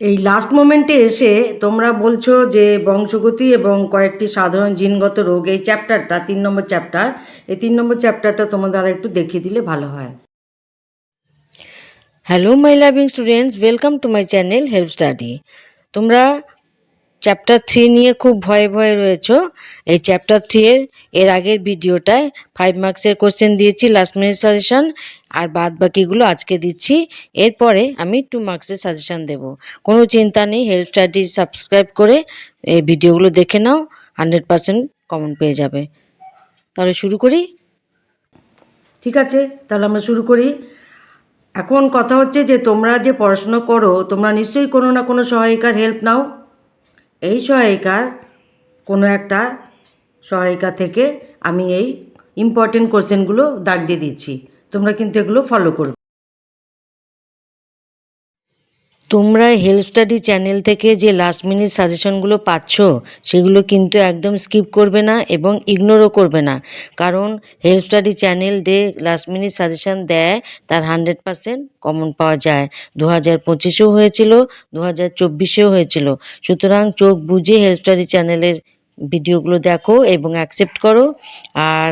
এই লাস্ট মোমেন্টে এসে তোমরা বলছো যে বংশগতি এবং কয়েকটি সাধারণ জিনগত রোগ, এই চ্যাপ্টারটা তিন নম্বর চ্যাপ্টার এই তিন নম্বর চ্যাপ্টারটা তোমাদের আর একটু দেখিয়ে দিলে ভালো হয়। Hello my loving students welcome to my channel help study তোমরা চ্যাপ্টার থ্রি নিয়ে খুব ভয়ে ভয়ে রয়েছো। এই চ্যাপ্টার থ্রি এর এর আগের ভিডিওটায় ফাইভ মার্কসের কোশ্চেন দিয়েছি লাস্ট মিনিট সাজেশন আর বাদ বাকিগুলো আজকে দিচ্ছি। এরপরে আমি টু মার্কসের সাজেশন দেব। কোনো চিন্তা নেই হেল্প স্টাডি সাবস্ক্রাইব করে এই ভিডিওগুলো দেখে নাও হান্ড্রেড পার্সেন্ট কমন পেয়ে যাবে। তাহলে শুরু করি? ঠিক আছে, তাহলে আমরা শুরু করি। এখন কথা হচ্ছে যে তোমরা যে পড়াশুনো করো, তোমরা নিশ্চয়ই কোনো না কোনো সহায়িকার হেল্প নাও। এই সহায়িকার কোনো একটা সহায়িকা থেকে আমি এই ইম্পর্টেন্ট কোশ্চেনগুলো দাগ দিয়ে দিচ্ছি। তোমরা কিন্তু এগুলো ফলো করবে। তোমরা হেল্প স্টাডি চ্যানেল থেকে যে লাস্ট মিনিট সাজেশনগুলো পাচ্ছ, সেগুলো কিন্তু একদম স্কিপ করবে না এবং ইগনোরও করবে না। কারণ হেল্প স্টাডি চ্যানেল যে লাস্ট মিনিট সাজেশন দেয়, তার হান্ড্রেড পারসেন্ট কমন পাওয়া যায়। দু হাজার পঁচিশেও হয়েছিল দু হাজার চব্বিশেও হয়েছিল। সুতরাং চোখ বুঝে হেল্প স্টাডি চ্যানেলের ভিডিওগুলো দেখো এবং অ্যাকসেপ্ট করো। আর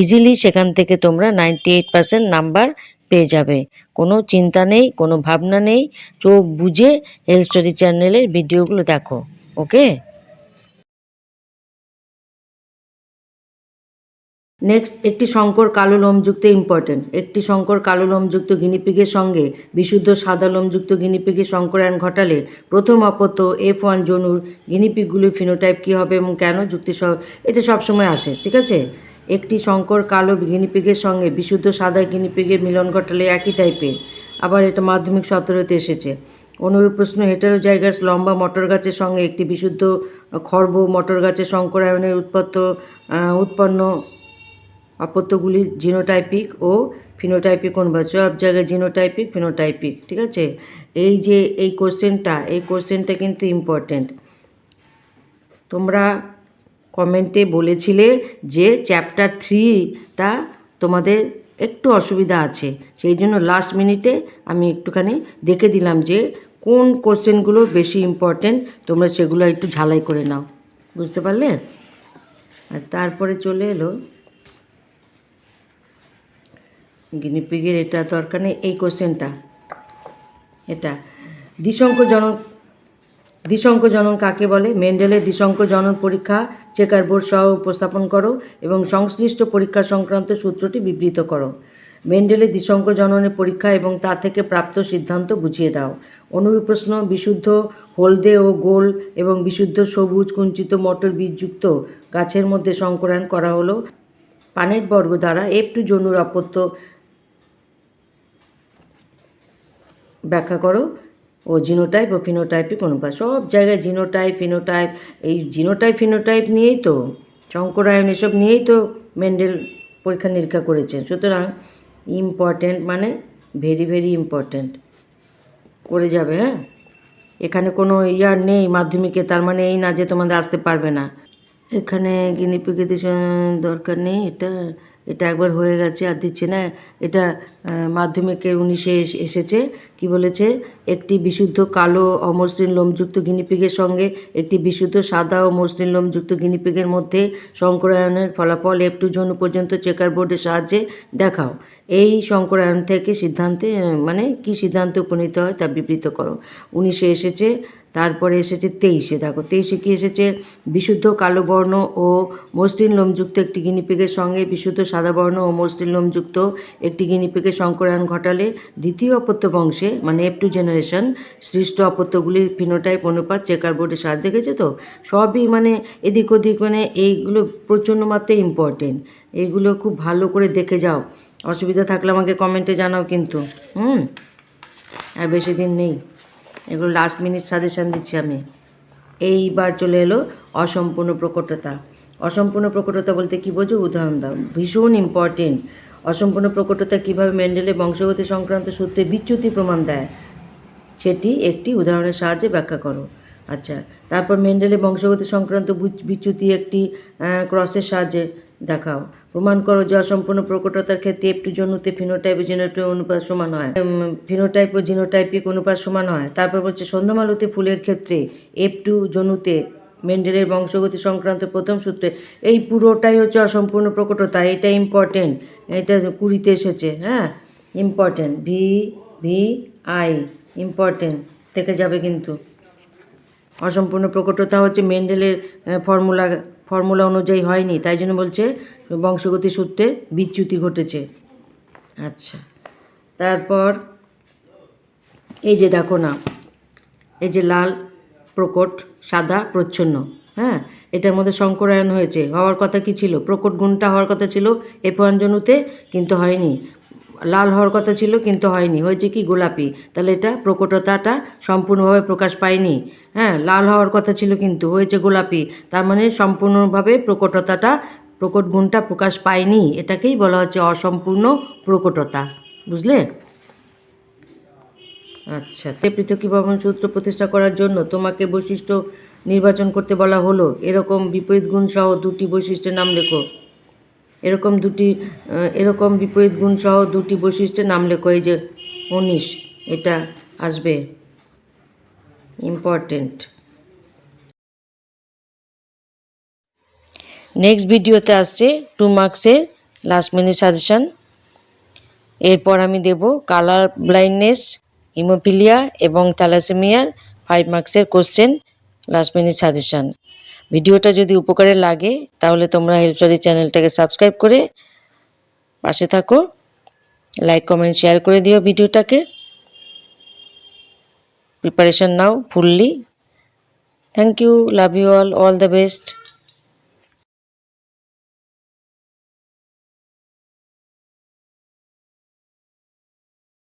ইজিলি সেখান থেকে তোমরা নাইনটি এইট পার্সেন্ট নাম্বার পেয়ে যাবে। কোনো চিন্তা নেই, কোনো ভাবনা নেই, চোখ বুঝে হেলথ স্টোরি চ্যানেলের ভিডিওগুলো দেখো, ওকে? নেক্সট একটি শঙ্কর কালো লোমযুক্ত ইম্পর্টেন্ট একটি শঙ্কর কালো লোমযুক্ত গিনিপিগের সঙ্গে বিশুদ্ধ সাদা লোমযুক্ত গিনিপিগের সংকরায়ন ঘটালে প্রথম অপত্য এফ ওয়ান জনুর গিনিপিগগুলির ফিনোটাইপ কী হবে এবং কেন যুক্তি সহ এটা সবসময় আসে, ঠিক আছে? একটি শঙ্কর কালো গিনিপিগের সঙ্গে বিশুদ্ধ সাদা গিনিপিগের মিলন ঘটালে একই টাইপের। আবার এটা মাধ্যমিক সতেরোতে এসেছে। অনুরূপ প্রশ্ন, হেটারোজাইগাস লম্বা মটর গাছের সঙ্গে একটি বিশুদ্ধ খর্ব মটর গাছের সংকরায়নের উৎপত্ত উৎপন্ন অপত্যগুলি জিনোটাইপিক ও ফিনোটাইপিক অনুবাদ। সব জায়গায় জিনোটাইপিক, ফিনোটাইপিক, ঠিক আছে? এই যে এই কোশ্চেনটা এই কোশ্চেনটা কিন্তু ইম্পর্ট্যান্ট তোমরা কমেন্টে বলেছিলে যে চ্যাপ্টার থ্রিটা তোমাদের একটু অসুবিধা আছে। সেই জন্য লাস্ট মিনিটে আমি একটুখানি দেখে দিলাম যে কোন কোশ্চেনগুলো বেশি ইম্পর্ট্যান্ট তোমরা সেগুলো একটু ঝালাই করে নাও। বুঝতে পারলে? আর তারপরে চলে এলো। গিনিপিগের এটা দরকার নেই, এই কোশ্চেনটা। এটা দ্বিসংখ্য জনন জনন কাকে বলে? মেন্ডেলের দ্বিসংখ্য জনন পরীক্ষা, চেকার বোর্ড সহ উপস্থাপন করো এবং সংশ্লিষ্ট পরীক্ষা সংক্রান্ত সূত্রটি বিবৃত করো। মেন্ডেলের দ্বিসংখ্য জননের পরীক্ষা এবং তা থেকে প্রাপ্ত সিদ্ধান্ত বুঝিয়ে দাও। অনুরূপ প্রশ্ন বিশুদ্ধ হলদে ও গোল এবং বিশুদ্ধ সবুজ কুঞ্চিত মটর বীজযুক্ত গাছের মধ্যে সংকরায়ন করা হলো। পানের বর্গ দ্বারা এফ টু জনুর অপত্য ব্যাখ্যা করো। ও জিনোটাইপ ও ফিনোটাইপিক অনুপাত সব জায়গায় জিনোটাইপ, ফিনোটাইপ, এই জিনোটাইপ, ফিনোটাইপ নিয়েই তো শঙ্করায়ন এসব নিয়েই তো মেন্ডেল পরীক্ষা নিরীক্ষা করেছেন। সুতরাং ইম্পর্ট্যান্ট মানে ভেরি ভেরি ইম্পর্ট্যান্ট করে যাবে হ্যাঁ? এখানে কোনো ইয়ার নেই মাধ্যমিকে, তার মানে এই না যে তোমাদের আসতে পারবে না। এখানে গিনিপিকে দরকার নেই, এটা এটা একবার হয়ে গেছে, আর দিচ্ছে না। এটা মাধ্যমিকের উনিশে এস- এসেছে। কি বলেছে? একটি বিশুদ্ধ কালো অমসৃণ লোমযুক্ত গিনিপিগের সঙ্গে একটি বিশুদ্ধ সাদা ও মসৃণ লোমযুক্ত গিনিপিগের মধ্যে সংকরায়নের ফলাফল এফ টু জনু পর্যন্ত চেকার বোর্ডের সাহায্যে দেখাও। এই সংকরায়ন থেকে সিদ্ধান্তে মানে কি সিদ্ধান্তে উপনীত হয় তা বিবৃত করো। উনিশে এসেছে তারপরে এসেছে তেইশে। দেখো, তেইশে কি এসেছে? বিশুদ্ধ কালো বর্ণ ও মসৃণ লোমযুক্ত একটি গিনিপিগের সঙ্গে বিশুদ্ধ সাদা বর্ণ ও মসৃণ লোমযুক্ত একটি গিনিপিগের সংকরায়ন ঘটালে দ্বিতীয় অপত্য বংশে মানে এফ টু জেনারেশন সৃষ্ট অপত্যগুলির ফিনোটাইপ অনুপাত চেকার বোর্ডের সাহায্য, দেখেছ তো? সবই মানে এদিক ওদিক মানে এইগুলো প্রচণ্ড মাত্রায় ইম্পর্টেন্ট এইগুলো খুব ভালো করে দেখে যাও। অসুবিধা থাকলে আমাকে কমেন্টে জানাও কিন্তু। হুম? আর বেশি দিন নেই। এগুলো লাস্ট মিনিট সাজেশান দিচ্ছি আমি। এইবার চলে এলো অসম্পূর্ণ প্রকটতা। অসম্পূর্ণ প্রকটতা বলতে কী বোঝো? উদাহরণ দাও। ভীষণ ইম্পর্টেন্ট অসম্পূর্ণ প্রকটতা কীভাবে মেন্ডেলের বংশগতি সংক্রান্ত সূত্রে বিচ্যুতি প্রমাণ দেয়, সেটি একটি উদাহরণের সাহায্যে ব্যাখ্যা করো। আচ্ছা তারপর মেন্ডেলের বংশগতি সংক্রান্ত বিচ্যুতি একটি ক্রসের সাহায্যে দেখাও। প্রমাণ করো যে অসম্পূর্ণ প্রকটতার ক্ষেত্রে এফ টু জনুতে ফিনোটাইপ ও জিনোটাইপ অনুপাত সমান হয়। ফিনোটাইপ ও জিনোটাইপিক অনুপাত সমান হয়। তারপর বলছে, সন্ধ্যামালতি ফুলের ক্ষেত্রে এফ টু জনুতে মেন্ডেলের বংশগতি সংক্রান্ত প্রথম সূত্রে, এই পুরোটাই হচ্ছে অসম্পূর্ণ প্রকটতা, এটা ইম্পর্টেন্ট এটা কুড়িতে এসেছে হ্যাঁ? Important V V I important থেকে যাবে কিন্তু। অসম্পূর্ণ প্রকটতা হচ্ছে মেন্ডেলের ফর্মুলা ফর্মুলা অনুযায়ী হয়নি, তাই জন্য বলছে বংশগতি সূত্রে বিচ্যুতি ঘটেছে। আচ্ছা তারপর এই যে দেখো না, এই যে লাল প্রকট, সাদা প্রচ্ছন্ন হ্যাঁ এটার মধ্যে সংকরায়ন হয়েছে। হওয়ার কথা কি ছিল? প্রকট গুণটা হওয়ার কথা ছিল এফ ওয়ান জনুতে কিন্তু হয়নি। লাল হওয়ার কথা ছিল, কিন্তু হয়নি। হয়েছে কি গোলাপি? তাহলে এটা প্রকটতাটা সম্পূর্ণভাবে প্রকাশ পায়নি। হ্যাঁ লাল হওয়ার কথা ছিল, কিন্তু হয়েছে গোলাপি। তার মানে সম্পূর্ণভাবে প্রকটতাটা, প্রকট গুণটা প্রকাশ পায়নি। এটাকেই বলা হচ্ছে অসম্পূর্ণ প্রকটতা। বুঝলে? আচ্ছা পৃথকীভবন সূত্র প্রতিষ্ঠা করার জন্য তোমাকে বৈশিষ্ট্য নির্বাচন করতে বলা হলো। এরকম বিপরীত গুণ সহ দুটি বৈশিষ্ট্যের নাম লেখো। এরকম দুটি এরকম বিপরীত গুণ সহ দুটি বৈশিষ্ট্যের নাম লেখো, এই যে উনিশ, এটা আসবে ইম্পর্টেন্ট নেক্সট ভিডিওতে আসছে টু মার্কসের লাস্ট মিনিট সাজেশন এরপর আমি দেব কালার ব্লাইন্ডনেস হিমোফিলিয়া এবং থ্যালাসেমিয়ার ফাইভ মার্কসের কোশ্চেন লাস্ট মিনিট সাজেশন ভিডিওটা যদি উপকারে লাগে, তাহলে তোমরা হেল্পসারি চ্যানেলটাকে সাবস্ক্রাইব করে পাশে থাকো, লাইক, কমেন্ট, শেয়ার করে দিও ভিডিওটাকে। Preparation now fully. Thank you, love you all all the best.